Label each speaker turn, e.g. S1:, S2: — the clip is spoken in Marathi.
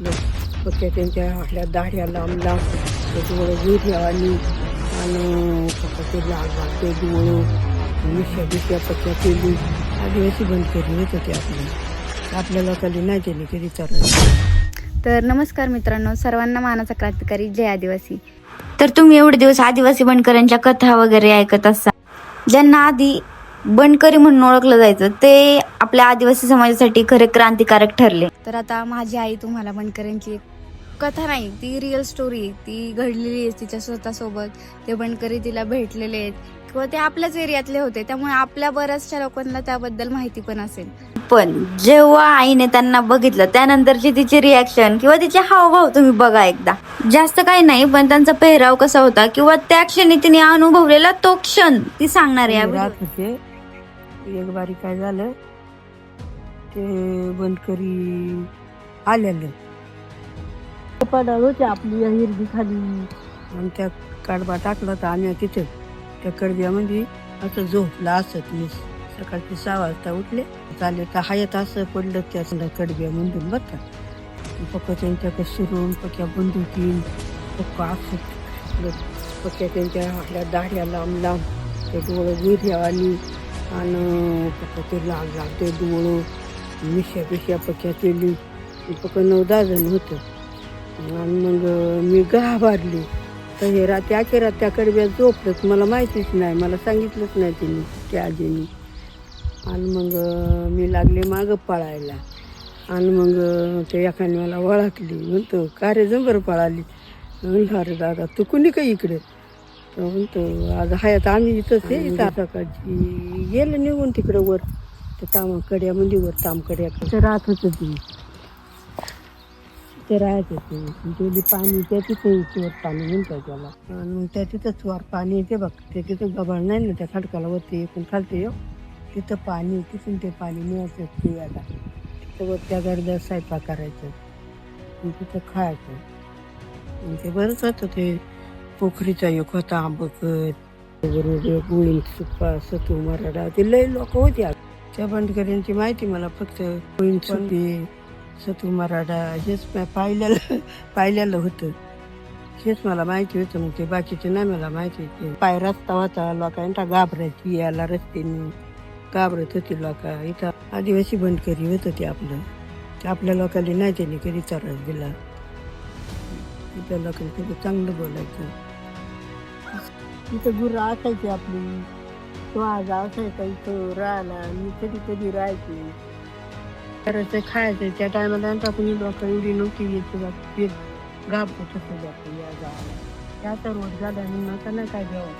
S1: बघितलं त्यांच्या आपल्या दाढ्या लांब लांब त्याच्यामुळे जुऱ्या आणि आणि पक्का ते लाल ते डोळं मिशा बिशा पक्या केली. आदिवासी बंद करी होत होते आपली. आपल्या लोकांनी नाही केली कधी चालत
S2: तर नमस्कार मित्रांनो सर्वांना मानाचा क्रांतिकारी जय आदिवासी. तर तुम्ही एवढे दिवस आदिवासी बनकरांच्या कथा वगैरे ऐकत असाल. ज्यांना आधी बनकरी म्हणून ओळखलं जायचं ते आपल्या आदिवासी समाजासाठी खरे क्रांतिकारक ठरले. तर आता माझी आई तुम्हाला एक कथा नाही ती रिअल स्टोरी ती घडलेली आहे तिच्या स्वतःसोबत. ते बंडकरी तिला भेटलेले आहेत. किंवा ते आपल्याच एरियातले होते. त्यामुळे आपल्या बऱ्याचशा लोकांना त्याबद्दल माहिती पण असेल. पण जेव्हा आईने त्यांना बघितलं त्यानंतरची तिची रिॲक्शन किंवा तिचे हावभाव तुम्ही बघा एकदा. जास्त काही नाही पण त्यांचा पेहराव कसा होता किंवा त्या क्षणी तिने अनुभवलेला तो क्षण ती सांगणार आहे या
S1: राहत होते. एक बारी काय झालं ते बंदकरी आलेलं. होते आपली या हिरडी खाली. आणि त्या कडबा टाकला तर आम्ही तिथे. त्या कडब्यामध्ये असं झोपला असत मी सकाळची सहा वाजता उठले. चालेल तर हायत असं पडलं त्या कडब्या म्हणून बरं का पक्क त्यांच्याकडे शिरून पक्या बंदुकीन पक्क असं पक्या त्यांच्या आपल्या दाढ्या लांब लांब ते डोळं गिऱ्यावाली आणि पक्क ते लाल लाल ते डोळं मिशा पिशा पक्या केली. पक्क नऊ दहा जण होतं. आणि मग मी घाबरली. तर हे रात्री अखेर त्या कडव्यात झोपलंच मला माहितीच नाही. मला सांगितलंच नाही तिने त्या आजीने. आणि मग मी लागले मागं पळायला. आणि मग ते एकाने मला ओळखली. म्हणतो का रे जंबर पळाली? म्हणलं अरे दादा तू कुणी का इकडे? तर म्हणतो आज हयात आम्ही इथंच आहे इथं सकाळची. गेलं निघून तिकडं वर. ते ताम कड्यामध्ये वर तामकड्याकडे राहत होतं ती. ते राहत होते. गेली पाणी त्या तिथं वर पाणी म्हणतात त्याला. आणि मग त्या तिथं वर पाणी येते बघ. ते तिथं गबाळ नाही ना त्या खडकाला वरती पण खालते येऊ हो. तिथं पाणी तिथून ते पाणी मिळायचं पियाला तिथं वर त्या गर्दा स्वयंपाक करायचं. आणि तिथं खायचं. आणि ते बरंच होतं ते पोखरीचा एक होता आंबकत बरोबर गोळी सुप्पा सतू मराठा ते लय लोक होते. आता त्या बंडकऱ्यांची माहिती मला फक्त गोळी सुप्पी सतू मराठा हेच पाहिलेलं पाहिलेलं होतं. हेच मला माहिती होतं. मग ते बाकीचे नाही मला माहिती होते. पाय रस्ता होता लोकांना घाबरायची यायला रस्त्याने घाबरत होती लोक. इथं आदिवासी बंडकरी होत होते आपलं. ते आपल्या लोकांनी नाही त्यांनी कधी त्रास दिला. इथं लोकांनी कधी चांगलं बोलायचं. इथं गुरं असायची आपली. तो आज असायचा इथं राहिला मी कधी कधी राहायची तर ते खायचं त्या टायमाला कुणी लोक एवढी नव्हती येत घाबरत होतं जातो या गावाला. त्या तर रोज झाला आणि आता नाही काय घ्यावं